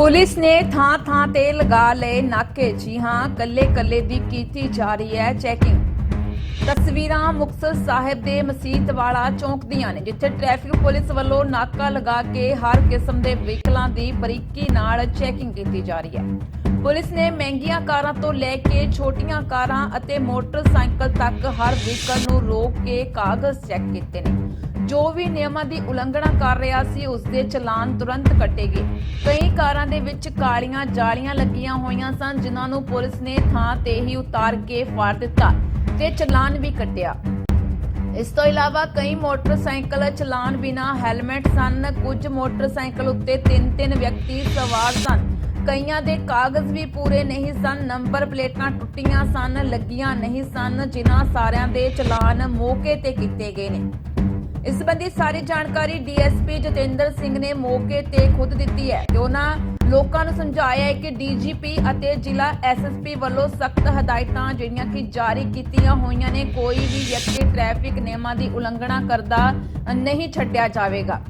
Police ਨੇ ਥਾਂ ਥਾਂ ਤੇ ਲਗਾ ਲਏ ਨਾਕੇ। ਜੀ ਹਾਂ, ਕੱਲੇ ਕੱਲੇ ਦੀ ਕੀਤੀ ਜਾ ਰਹੀ ਹੈ ਚੈਕਿੰਗ। ਤਸਵੀਰਾਂ ਮੁਕਤਸਰ ਸਾਹਿਬ ਦੇ ਮਸੀਤ ਵਾਲਾ ਚੌਂਕ ਦੀਆਂ ਨੇ, ਜਿੱਥੇ ਟ੍ਰੈਫਿਕ ਪੁਲਿਸ ਵੱਲੋਂ ਨਾਕਾ ਲਗਾ ਕੇ ਹਰ ਕਿਸਮ ਦੇ ਵਹੀਕਲਾਂ ਦੀ ਬਰੀਕੀ ਨਾਲ ਚੈਕਿੰਗ ਕੀਤੀ ਜਾ ਰਹੀ ਹੈ। ਪੁਲਿਸ ਨੇ ਮਹਿੰਗੀਆਂ ਕਾਰਾਂ ਤੋਂ ਲੈ ਕੇ ਛੋਟੀਆਂ ਕਾਰਾਂ ਅਤੇ ਮੋਟਰਸਾਈਕਲ ਤੱਕ ਹਰ ਵਹੀਕਲ ਨੂੰ ਰੋਕ ਕੇ ਕਾਗਜ਼ ਚੈੱਕ ਕੀਤੇ ਨੇ। ਜੋ ਵੀ ਨਿਯਮਾਂ ਦੀ ਉਲੰਘਣਾ ਕਰ ਰਿਹਾ ਸੀ ਉਸ ਦੇ ਚਲਾਨ ਤੁਰੰਤ ਕੱਟੇ ਗਏ ਕਈ ਕਾਰਾਂ ਦੇ ਵਿੱਚ ਕਾਲੀਆਂ ਜਾਲੀਆਂ ਲੱਗੀਆਂ ਹੋਈਆਂ ਸਨ, ਜਿਨ੍ਹਾਂ ਨੂੰ ਪੁਲਿਸ ਨੇ ਥਾਂ ਤੇ ਹੀ ਉਤਾਰ ਕੇ ਫਾੜ ਦਿੱਤਾ ਤੇ ਚਲਾਨ ਵੀ ਕੱਟਿਆ। ਇਸ ਤੋਂ ਇਲਾਵਾ ਕਈ ਮੋਟਰਸਾਈਕਲ ਚਲਾਨ ਬਿਨਾ ਹੈਲਮਟ ਸਨ। ਕੁਝ ਮੋਟਰਸਾਈਕਲ ਉੱਤੇ ਤਿੰਨ ਤਿੰਨ ਵਿਅਕਤੀ ਸਵਾਰ ਸਨ। ਕਈਆਂ ਦੇ ਕਾਗਜ਼ ਵੀ ਪੂਰੇ ਨਹੀਂ ਸਨ, ਨੰਬਰ ਪਲੇਟਾਂ ਟੁੱਟੀਆਂ ਸਨ, ਲੱਗੀਆਂ ਨਹੀਂ ਸਨ, ਜਿਨ੍ਹਾਂ ਸਾਰਿਆਂ ਦੇ ਚਲਾਨ ਮੌਕੇ ਤੇ ਕੀਤੇ ਗਏ ਨੇ। ਇਸ ਸੰਬੰਧੀ ਸਾਰੀ ਜਾਣਕਾਰੀ ਡੀਐਸਪੀ ਜਤਿੰਦਰ ਸਿੰਘ ਨੇ ਮੌਕੇ ਤੇ ਖੁਦ ਦਿੱਤੀ ਹੈ ਤੇ ਉਹਨਾਂ ਲੋਕਾਂ ਨੂੰ ਸਮਝਾਇਆ ਹੈ ਕਿ ਡੀਜੀਪੀ ਅਤੇ ਜ਼ਿਲ੍ਹਾ ਐਸਐਸਪੀ ਵੱਲੋਂ ਸਖਤ ਹਦਾਇਤਾਂ ਜਿਹੜੀਆਂ ਕਿ ਜਾਰੀ ਕੀਤੀਆਂ ਹੋਈਆਂ ਨੇ, ਕੋਈ ਵੀ ਵਿਅਕਤੀ ਟ੍ਰੈਫਿਕ ਨਿਯਮਾਂ ਦੀ ਉਲੰਘਣਾ ਕਰਦਾ ਨਹੀਂ ਛੱਡਿਆ ਜਾਵੇਗਾ।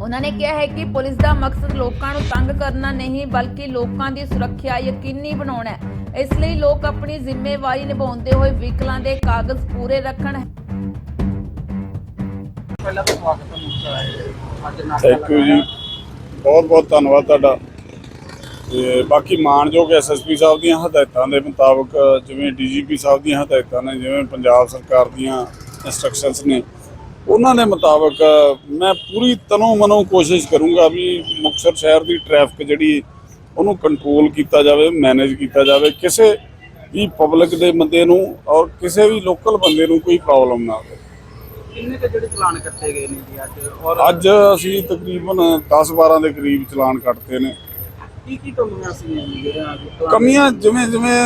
ਉਹਨਾਂ ਨੇ ਕਿਹਾ ਹੈ ਕਿ ਪੁਲਿਸ ਦਾ ਮਕਸਦ ਲੋਕਾਂ ਨੂੰ ਤੰਗ ਕਰਨਾ ਨਹੀਂ, ਬਲਕਿ ਲੋਕਾਂ ਦੀ ਸੁਰੱਖਿਆ ਯਕੀਨੀ ਬਣਾਉਣਾ ਹੈ। ਇਸ ਲਈ ਲੋਕ ਆਪਣੀ ਜ਼ਿੰਮੇਵਾਰੀ ਨਿਭਾਉਂਦੇ ਹੋਏ ਵਹੀਕਲਾਂ ਦੇ ਕਾਗਜ਼ ਪੂਰੇ ਰੱਖਣ। ਪਹਿਲਾਂ ਤਾਂ ਸਵਾਗਤ ਹੈ ਮੁਕਤਸਰ ਅੱਜ ਨਾਟਕ ਥੈਂਕ ਯੂ ਜੀ। ਬਹੁਤ ਬਹੁਤ ਧੰਨਵਾਦ ਤੁਹਾਡਾ। ਤੇ ਬਾਕੀ ਮਾਨਯੋਗ ਐਸਐਸਪੀ ਸਾਹਿਬ ਦੀਆਂ ਹਦਾਇਤਾਂ ਦੇ ਮੁਤਾਬਕ ਜਿਵੇਂ ਡੀਜੀਪੀ ਸਾਹਿਬ ਦੀਆਂ ਹਦਾਇਤਾਂ ਨੇ ਜਿਵੇਂ ਪੰਜਾਬ ਸਰਕਾਰ ਦੀਆਂ ਇਨਸਟਰਕਸ਼ਨਸ ਨੇ ਉਹਨਾਂ ਦੇ ਮੁਤਾਬਕ ਮੈਂ ਪੂਰੀ ਤਨੋਂ ਮਨੋਂ ਕੋਸ਼ਿਸ਼ ਕਰੂੰਗਾ ਵੀ ਮੁਕਤਸਰ ਸ਼ਹਿਰ ਦੀ ਟ੍ਰੈਫਿਕ ਜਿਹੜੀ ਉਹਨੂੰ ਕੰਟਰੋਲ ਕੀਤਾ ਜਾਵੇ ਮੈਨੇਜ ਕੀਤਾ ਜਾਵੇ ਕਿਸੇ ਵੀ ਪਬਲਿਕ ਦੇ ਬੰਦੇ ਨੂੰ ਔਰ ਕਿਸੇ ਵੀ ਲੋਕਲ ਬੰਦੇ ਨੂੰ ਕੋਈ ਪ੍ਰੋਬਲਮ ਨਾ ਆਵੇ। ਕਿੰਨੇ ਕੁ ਜਿਹੜੇ ਚਲਾਨ ਕੱਟੇ ਗਏ ਨੇ ਜੀ ਅੱਜ? ਔਰ ਅੱਜ ਅਸੀਂ ਤਕਰੀਬਨ 10-12 ਦੇ ਕਰੀਬ ਚਲਾਨ ਕੱਟਦੇ ਨੇ। ਕੀ ਕੀ ਕਮੀਆਂ ਸੀ ਜਿਹੜੇ ਅੱਜ ਚਲਾਨ- ਕਮੀਆਂ ਜਿਵੇਂ ਜਿਵੇਂ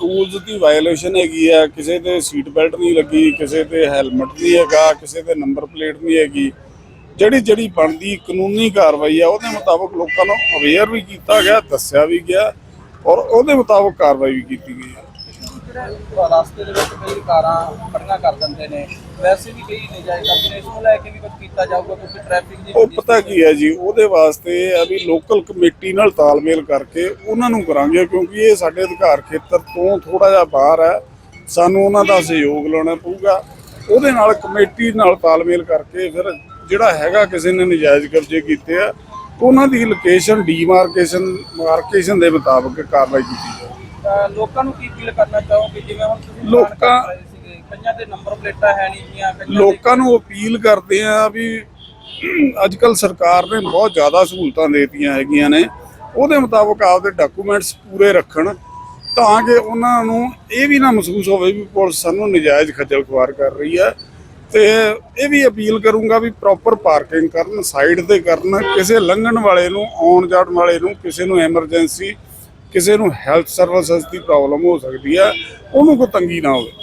ਰੂਲਸ ਦੀ ਵਾਇਓਲੇਸ਼ਨ ਹੈਗੀ ਆ ਕਿਸੇ ਤੇ ਸੀਟ ਬੈਲਟ ਨਹੀਂ ਲੱਗੀ ਕਿਸੇ ਤੇ ਹੈਲਮਟ ਨਹੀਂ ਹੈਗਾ ਕਿਸੇ ਤੇ ਨੰਬਰ ਪਲੇਟ ਨਹੀਂ ਹੈਗੀ। ਜਿਹੜੀ ਜਿਹੜੀ ਬਣਦੀ ਕਾਨੂੰਨੀ ਕਾਰਵਾਈ ਆ ਉਹਦੇ ਮੁਤਾਬਕ ਲੋਕਾਂ ਨੂੰ ਅਵੇਅਰ ਵੀ ਕੀਤਾ ਗਿਆ ਦੱਸਿਆ ਵੀ ਗਿਆ ਔਰ ਉਹਦੇ ਮੁਤਾਬਕ ਕਾਰਵਾਈ ਵੀ ਕੀਤੀ ਗਈ ਹੈ ਜਿਹੜੇ ਰਸਤੇ ਦੇ ਵਿੱਚ ਕਈ ਕਾਰਾਂ ਖੜੀਆਂ ਕਰ ਦਿੰਦੇ ਨੇ। ਵੈਸੇ ਵੀ ਕਈ ਨਜਾਇਜ਼ ਕਰਦੇ ਨੇ ਇਸ ਨੂੰ ਲੈ ਕੇ ਵੀ ਕੁਝ ਕੀਤਾ ਜਾਊਗਾ ਕਿਉਂਕਿ ਟ੍ਰੈਫਿਕ ਦੀ ਉਹ ਪਤਾ ਕੀ ਹੈ ਜੀ ਉਹਦੇ ਵਾਸਤੇ ਆ ਵੀ ਲੋਕਲ ਕਮੇਟੀ ਨਾਲ ਤਾਲਮੇਲ ਕਰਕੇ ਉਹਨਾਂ ਨੂੰ ਕਰਾਂਗੇ ਕਿਉਂਕਿ ਇਹ ਸਾਡੇ ਅਧਿਕਾਰ ਖੇਤਰ ਤੋਂ ਥੋੜਾ ਜਿਹਾ ਬਾਹਰ ਹੈ। ਸਾਨੂੰ ਉਹਨਾਂ ਦਾ ਸਹਿਯੋਗ ਲੈਣਾ ਪਊਗਾ। ਉਹਦੇ ਨਾਲ ਕਮੇਟੀ ਨਾਲ ਤਾਲਮੇਲ ਕਰਕੇ ਫਿਰ ਜਿਹੜਾ ਹੈਗਾ ਕਿਸੇ ਨੇ ਨਜਾਇਜ਼ ਕਬਜ਼ੇ ਕੀਤੇ ਆ ਉਹਨਾਂ ਦੀ ਲੋਕੇਸ਼ਨ ਡੀਮਾਰਕੇਸ਼ਨ ਮਾਰਕੇਸ਼ਨ ਦੇ ਮੁਤਾਬਕ ਕਾਰਵਾਈ ਕੀਤੀ ਲੋਕਾਂ ਨੂੰ ਕੀ ਅਪੀਲ ਕਰਨਾ ਚਾਹੋਗੇ? ਜਿਵੇਂ ਹੁਣ ਤੁਸੀਂ ਲੋਕਾਂ- ਕਈਆਂ ਦੇ ਨੰਬਰ ਪਲੇਟਾਂ ਹੈ ਨਹੀਂ ਦੇ ਲੋਕਾਂ ਨੂੰ ਅਪੀਲ ਕਰਦੇ ਆ ਵੀ ਅੱਜ ਕੱਲ ਸਰਕਾਰ ਨੇ ਬਹੁਤ ਜ਼ਿਆਦਾ ਸਹੂਲਤਾਂ ਦੇਤੀਆਂ ਹੈਗੀਆਂ ਨੇ। ਉਹਦੇ ਮੁਤਾਬਕ ਆਪਦੇ ਡਾਕੂਮੈਂਟਸ ਪੂਰੇ ਰੱਖਣ ਤਾਂ ਕਿ ਉਹਨਾਂ ਨੂੰ ਇਹ ਵੀ ਨਾ ਮਹਿਸੂਸ ਹੋਵੇ ਵੀ ਪੁਲਿਸ ਸਾਨੂੰ ਨਜਾਇਜ਼ ਖੱਜਲ ਖੁਆਰ ਕਰ ਰਹੀ ਹੈ। ਤੇ ਇਹ ਵੀ ਅਪੀਲ ਕਰੂੰਗਾ ਵੀ ਪ੍ਰੋਪਰ ਪਾਰਕਿੰਗ ਕਰਨ ਸਾਈਡ ਤੇ ਕਰਨ ਕਿਸੇ ਲੰਘਣ ਵਾਲੇ ਨੂੰ ਆਉਣ ਜਾਣ ਵਾਲੇ ਨੂੰ ਕਿਸੇ ਨੂੰ ਐਮਰਜੈਂਸੀ ਕਿਸੇ ਨੂੰ ਹੈਲਥ ਸਰਵਿਸਿਜ਼ ਦੀ ਪ੍ਰੋਬਲਮ ਹੋ ਸਕਦੀ ਹੈ ਉਹਨੂੰ ਕੋਈ ਤੰਗੀ ਨਾ ਹੋਵੇ।